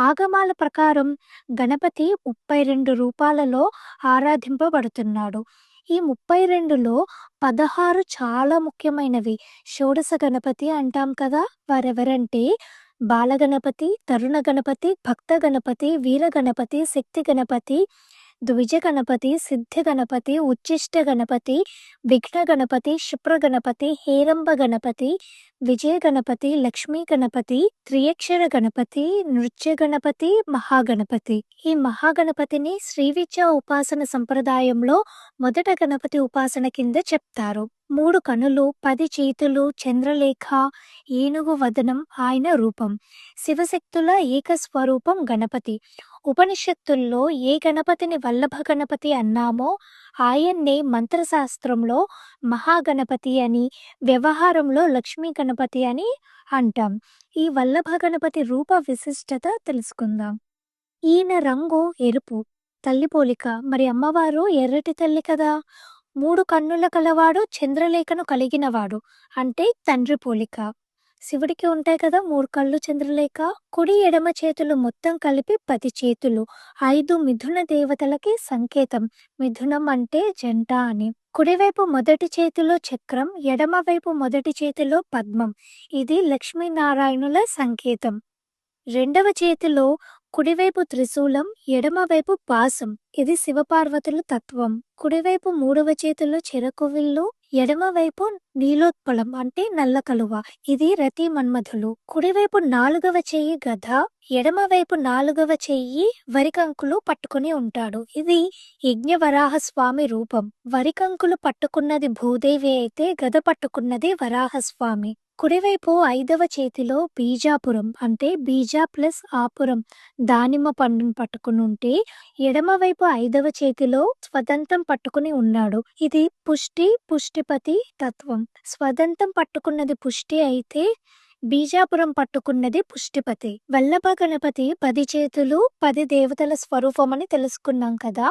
ఆగమాల ప్రకారం గణపతి ముప్పై రెండు రూపాలలో ఆరాధింపబడుతున్నాడు. ఈ ముప్పై రెండులో పదహారు చాలా ముఖ్యమైనవి. షోడశ గణపతి అంటాం కదా వారెవరంటే బాలగణపతి తరుణ గణపతి భక్త గణపతి వీర గణపతి శక్తి గణపతి ద్విజ గణపతి సిద్ధ గణపతి ఉచ్చిష్ట గణపతి విఘ్న గణపతి శుప్ర గణపతి హేరంబ గణపతి విజయ గణపతి లక్ష్మీ గణపతి త్రియక్షర గణపతి నృత్య గణపతి మహాగణపతి. ఈ మహాగణపతిని శ్రీవిద్య ఉపాసన సంప్రదాయంలో మొదట గణపతి ఉపాసన కింద చెప్తారు. మూడు కనులు పది చేతులు చంద్రలేఖ ఏనుగు వదనం ఆయన రూపం. శివశక్తుల ఏకస్వరూపం గణపతి. ఉపనిషత్తుల్లో ఏ గణపతిని వల్లభ గణపతి అన్నామో ఆయన్నే మంత్రశాస్త్రంలో మహాగణపతి అని వ్యవహారంలో లక్ష్మీ గణపతి అని అంటాం. ఈ వల్లభ గణపతి రూప విశిష్టత తెలుసుకుందాం. ఈయన రంగు ఎరుపు. తల్లి పోలిక. మరి అమ్మవారు ఎర్రటి తల్లి కదా. మూడు కన్నుల కలవాడు చంద్రలేఖను కలిగినవాడు. అంటే తండ్రి పోలిక. శివుడికి ఉంటాయి కదా మూడు కళ్ళు చంద్రలేఖ కుడి ఎడమ చేతులు మొత్తం కలిపి పది చేతులు. ఐదు మిథున దేవతలకి సంకేతం. మిథునం అంటే జంట అని. కుడివైపు మొదటి చేతిలో చక్రం ఎడమ వైపు మొదటి చేతిలో పద్మం. ఇది లక్ష్మీనారాయణుల సంకేతం. రెండవ చేతిలో కుడివైపు త్రిశూలం ఎడమవైపు పాసం ఇది శివపార్వతుల తత్వం. కుడివైపు మూడవ చేతిలో చెరకువిల్లు ఎడమవైపు నీలోత్పలం అంటే నల్ల కలువ. ఇది రతి మన్మధులు. కుడివైపు నాలుగవ చెయ్యి గద ఎడమవైపు నాలుగవ చెయ్యి వరికంకులు పట్టుకుని ఉంటాడు. ఇది యజ్ఞవరాహ స్వామి రూపం. వరికంకులు పట్టుకున్నది భూదేవి అయితే గద పట్టుకున్నది వరాహస్వామి కుడివైపు ఐదవ చేతిలో బీజాపురం అంటే బీజా ప్లస్ ఆపురం దానిమ్మ పండును పట్టుకుని ఉంటే ఎడమవైపు ఐదవ చేతిలో స్వదంతం పట్టుకుని ఉన్నాడు. ఇది పుష్టి పుష్టిపతి తత్వం. స్వదంతం పట్టుకున్నది పుష్టి అయితే బీజాపురం పట్టుకున్నది పుష్టిపతి. వల్లభ గణపతి పది చేతులు పది దేవతల స్వరూపం అని తెలుసుకున్నాం కదా.